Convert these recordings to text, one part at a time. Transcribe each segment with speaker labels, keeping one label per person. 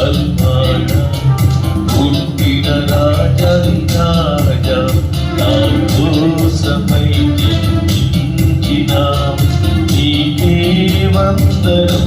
Speaker 1: అభిమాన పుట్టిన రాజ నా కోసమై జన్మించిన నీకే వందనం.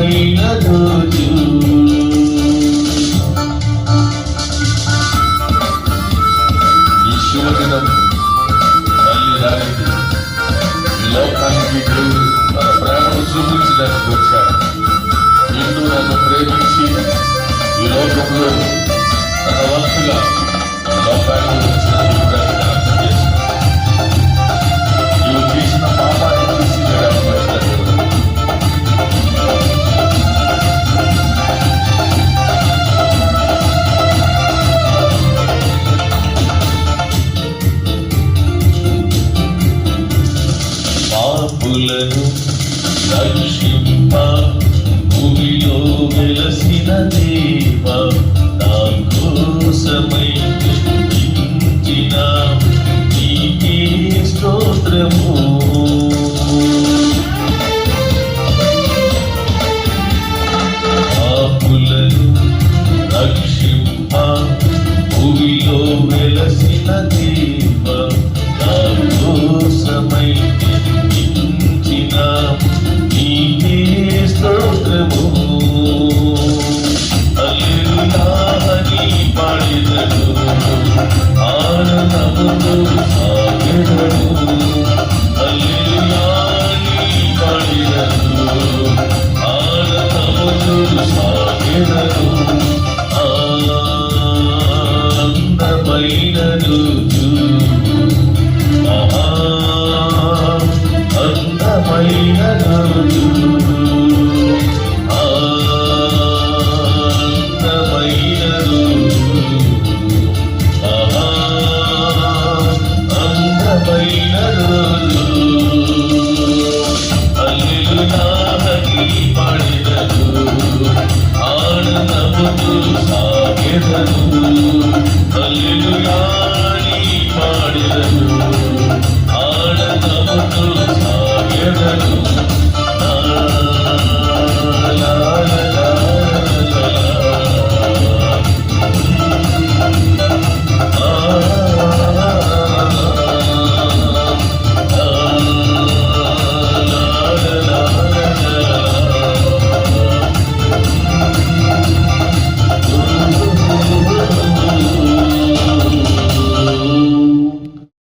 Speaker 1: పోయిన రోజు. ఈ శుభదినం మళ్ళీ రాలేదు ఈ లోకానికి దేవుడు మన ప్రేమను చూపించడానికి వచ్చాడు. నిన్ను నన్ను ప్రేమించి ఈ లోకంలో తన వంతుగా లోకాన్ని పాపులను రక్షింప భూమిలో వెలసిన దేవ నా కోసమై సృష్టించిన. స్తోత్రము. 这是